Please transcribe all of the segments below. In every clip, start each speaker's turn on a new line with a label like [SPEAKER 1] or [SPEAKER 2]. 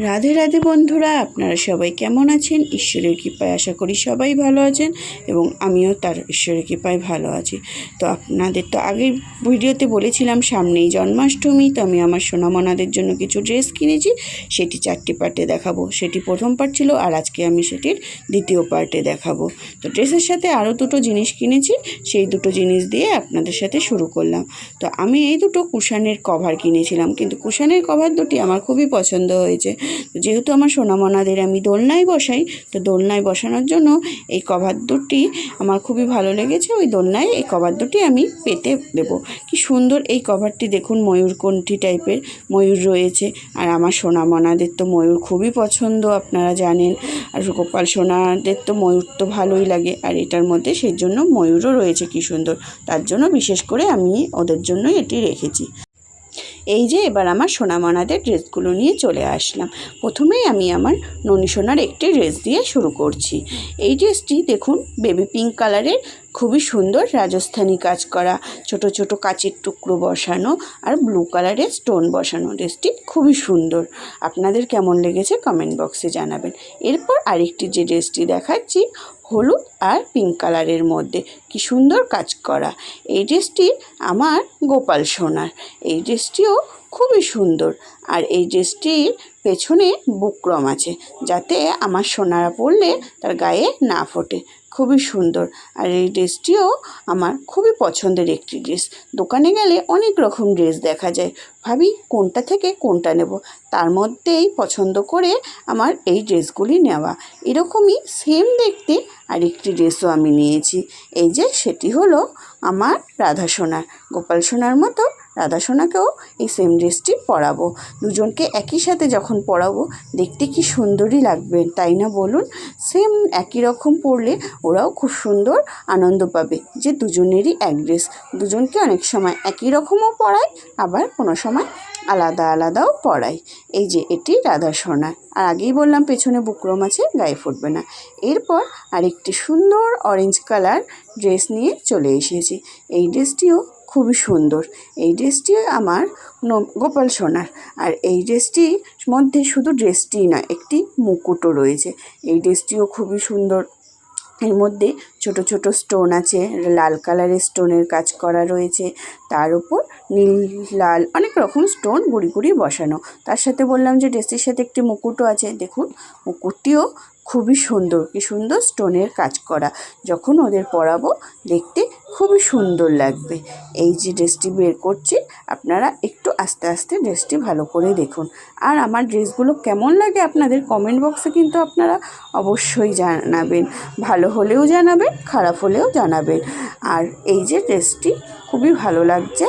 [SPEAKER 1] রাধে রাধে বন্ধুরা, আপনারা সবাই কেমন আছেন? ঈশ্বরের কৃপায় আশা করি সবাই ভালো আছেন এবং আমিও তার ঈশ্বরের কৃপায় ভালো আছি। তো আপনাদের তো আগের ভিডিওতে বলেছিলাম, সামনেই জন্মাষ্টমী, তো আমি আমার সোনামনাদের জন্য কিছু ড্রেস কিনেছি। সেটি চারটি পার্টে দেখাবো। সেটি প্রথম পার্ট ছিল আর আজকে আমি সেটির দ্বিতীয় পার্টে দেখাবো। তো ড্রেসের সাথে আরও দুটো জিনিস কিনেছি। সেই দুটো জিনিস দিয়ে আপনাদের সাথে শুরু করলাম। তো আমি এই দুটো কুশানের কভার কিনেছিলাম। কিন্তু কুশানের কভার দুটি আমার খুবই পছন্দ হয়েছে। যেহেতু আমার সোনামনাদের আমি দোলনায় বসাই, তো দোলনায় বসানোর জন্য এই কভার দুটি আমার খুবই ভালো লেগেছে, ওই দোলনায় এই কভার দুটি আমি পেতে দেব। কি সুন্দর এই কভারটি দেখুন ময়ূরকণ্ঠী টাইপের, ময়ূর রয়েছে। আর আমার সোনামনাদের তো ময়ূর খুবই পছন্দ, আপনারা জানেন। আর গোপাল সোনাদের তো ময়ূর তো ভালোই লাগে, আর এটার মধ্যে সেই জন্য ময়ূরও রয়েছে, কি সুন্দর। তার জন্য বিশেষ করে আমি ওদের জন্যই এটি রেখেছি। এই যে এবার আমার সোনামনাদের ড্রেসগুলো নিয়ে চলে আসলাম। প্রথমেই আমি আমার ননী সোনার একটি ড্রেস দিয়ে শুরু করছি। এই ড্রেসটি দেখুন, বেবি পিঙ্ক কালারের, খুবই সুন্দর রাজস্থানি কাজ করা। ছোট ছোট কাচের টুকরো বসানো আর ব্লু কালারের স্টোন বসানো ড্রেসটি খুবই সুন্দর। আপনাদের কেমন লেগেছে কমেন্ট বক্সে জানাবেন। এরপর আরেকটি যে ড্রেসটি দেখাচ্ছি হলুদ আর পিঙ্ক কালারের মধ্যে। কি সুন্দর কাজ করা। এই ড্রেসটি আমার গোপাল সোনার। এই ড্রেসটিও খুবই সুন্দর। আর এই ড্রেসটির পেছনে বুকরম আছে, যাতে আমার সোনারা পরলে তার গায়ে না ফোটে। খুবই সুন্দর। আর এই ড্রেসটিও আমার খুবই পছন্দের একটি ড্রেস। দোকানে গেলে অনেক রকম ড্রেস দেখা যায়। ভাবি, কোনটা থেকে কোনটা নেব? তার মধ্যেই পছন্দ করে আমার এই ড্রেসগুলি নেওয়া। এরকমই সেম দেখতে আরেকটি ড্রেসও আমি নিয়েছি। এই যে, সেটি হলো আমার রাধা সোনার গোপাল সোনার মতো রাধা সোনাকেও এই সেম ড্রেসটি পরাবো। দুজনকে একই সাথে যখন পরাবো, দেখতে কি সুন্দরই লাগবে, তাই না বলুন? সেম একই রকম পরলে ওরাও খুব সুন্দর আনন্দ পাবে যে দুজনেরই এক ড্রেস দুজনকে অনেক সময় একই রকমও পরায়, আবার কোনো সময় আলাদা আলাদাও পরাই এই যে এটি রাধা সোনার আর আগেই বললাম পেছনে বুকরম আছে, গায়ে ফুটবে না। এরপর আরেকটি সুন্দর অরেঞ্জ কালার ড্রেস নিয়ে চলে এসেছি। এই ড্রেসটিও খুবই সুন্দর। এই ড্রেসটি আমার ন- গোপাল সোনার। আর এই ড্রেসটির মধ্যে শুধু ড্রেসটিই নয়, একটি মুকুটও রয়েছে। এই ড্রেসটিও খুবই সুন্দর। এর মধ্যে ছোট ছোট স্টোন আছে, লাল কালারের স্টোনের কাজ করা রয়েছে। তার উপর নীল, লাল অনেক রকম স্টোন গুড়ি গুড়ি বসানো। তার সাথে বললাম যে ড্রেসটির সাথে একটি মুকুটও আছে। দেখুন, মুকুটটিও খুবই সুন্দর, কি সুন্দর স্টোনের কাজ করা। যখন ওদের পরাবো, দেখতে খুবই সুন্দর লাগবে। এই যে ড্রেসটি বের করছি, আপনারা একটু আস্তে আস্তে ড্রেসটি ভালো করে দেখুন। আর আমার ড্রেসগুলো কেমন লাগে আপনাদের কমেন্ট বক্সে কিন্তু আপনারা অবশ্যই জানাবেন। ভালো হলেও জানাবেন, খারাপ হলেও জানাবেন। আর এই যে ড্রেসটি, খুবই ভালো লাগছে।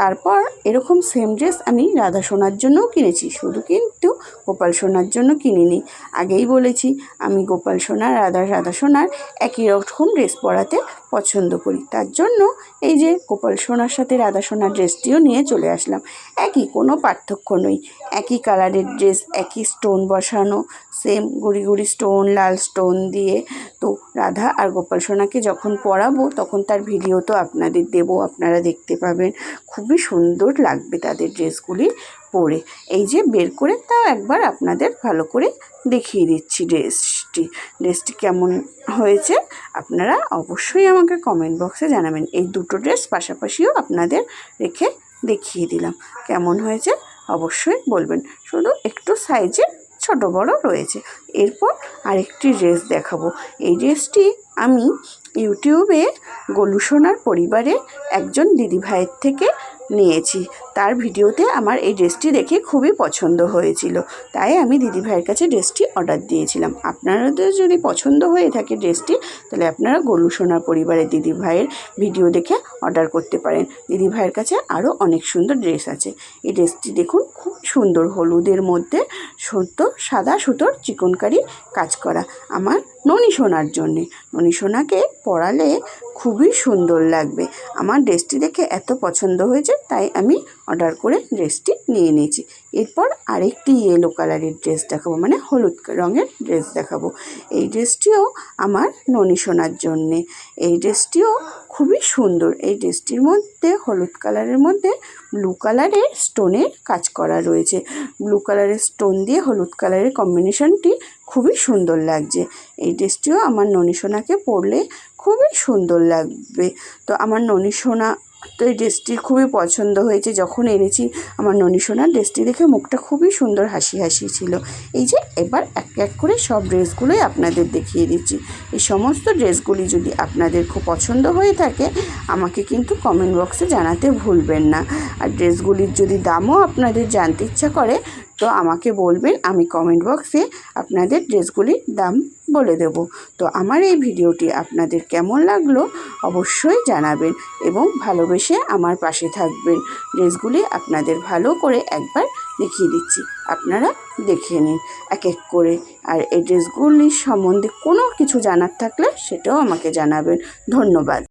[SPEAKER 1] তারপর এরকম সেম ড্রেস আমি রাধা সোনার জন্যও কিনেছি। শুধু কিন্তু গোপাল সোনার জন্য কিনিনি। আগেই বলেছি, আমি গোপাল সোনার রাধা রাধা সোনার একই রকম ড্রেস পরাতে পছন্দ করি। তার জন্য এই যে গোপাল সোনার সাথে রাধা সোনার ড্রেসটিও নিয়ে চলে আসলাম। একই কোনো পার্থক্য নই একই কালারের ড্রেস একই স্টোন বসানো সেম গুড়ি গুড়ি স্টোন লাল স্টোন দিয়ে তো রাধা আর গোপাল সোনাকে যখন পরাবো তখন তার ভিডিও তো আপনাদের দেবো, আপনারা দেখতে পাবেন। খুবই সুন্দর লাগবে তাদের ড্রেসগুলি পরে। এই যে বের করে তাও একবার আপনাদের ভালো করে দেখিয়ে দিচ্ছি ড্রেসটি। ড্রেসটি কেমন হয়েছে আপনারা অবশ্যই আমাকে কমেন্ট বক্সে জানাবেন। এই দুটো ড্রেস পাশাপাশিও আপনাদের রেখে দেখিয়ে দিলাম। কেমন হয়েছে অবশ্যই বলবেন। শুধু একটু সাইজে ছোট বড় রয়েছে। এরপর আরেকটি ড্রেস দেখাবো। এই ড্রেসটি আমি ইউটিউবে গোলুসোনার পরিবারে একজন দিদিভাইয়ের থেকে নিয়েছি। তার ভিডিওতে আমার এই ড্রেসটি দেখে খুবই পছন্দ হয়েছিল। তাই আমি দিদিভাইয়ের কাছে ড্রেসটি অর্ডার দিয়েছিলাম। আপনাদের যদি পছন্দ হয়ে থাকে ড্রেসটি, তাহলে আপনারা গোলু সোনার পরিবারের দিদিভাইয়ের ভিডিও দেখে অর্ডার করতে পারেন। দিদিভাইয়ের কাছে আরও অনেক সুন্দর ড্রেস আছে। এই ড্রেসটি দেখুন, খুব সুন্দর হলুদের মধ্যে সুতো সাদা সুতোর চিকনকারি কাজ করা আমার ননী সোনার জন্যে। ননী সোনাকে পরালে খুবই সুন্দর লাগবে। আমার ড্রেসটি দেখে এত পছন্দ হয়েছে, তাই আমি অর্ডার করে ড্রেসটি নিয়ে নিয়েছি। এরপর আরেকটি ইয়েলো কালারের ড্রেস দেখাবো মানে হলুদ রঙের ড্রেস দেখাবো। এই ড্রেসটিও আমার ননী সোনার জন্যে। এই ড্রেসটিও খুবই সুন্দর। এই ড্রেসটির মধ্যে, হলুদ কালারের মধ্যে ব্লু কালারের স্টোনের কাজ করা রয়েছে। ব্লু কালারের স্টোন দিয়ে হলুদ কালারের কম্বিনেশনটি খুবই সুন্দর লাগছে। এই ড্রেসটিও আমার ননী সোনাকে পরলে খুবই সুন্দর লাগবে। তো আমার ননী সোনা তো এই ড্রেসটি খুবই পছন্দ হয়েছে। যখন এনেছি, আমার ননী সোনার ড্রেসটি দেখে মুখটা খুবই সুন্দর হাসি হাসি ছিল। এই যে, এবার এক এক করে সব ড্রেসগুলোই আপনাদের দেখিয়ে দিচ্ছি। এই সমস্ত ড্রেসগুলি যদি আপনাদের খুব পছন্দ হয়ে থাকে, আমাকে কিন্তু কমেন্ট বক্সে জানাতে ভুলবেন না। আর ড্রেসগুলির যদি দামও আপনাদের জানতে ইচ্ছা করে তো আমাকে বলবেন, আমি কমেন্ট বক্সে আপনাদের ড্রেসগুলির দাম বলে দেব। তো আমার এই ভিডিওটি আপনাদের কেমন লাগল অবশ্যই জানাবেন এবং ভালোবেসে আমার পাশে থাকবেন। ড্রেসগুলি আপনাদের ভালো করে একবার দেখিয়ে দিচ্ছি। আপনারা দেখে নিন এক এক করে। আর এই ড্রেসগুলির সম্বন্ধে কোনো কিছু জানার থাকলে সেটাও আমাকে জানাবেন। ধন্যবাদ।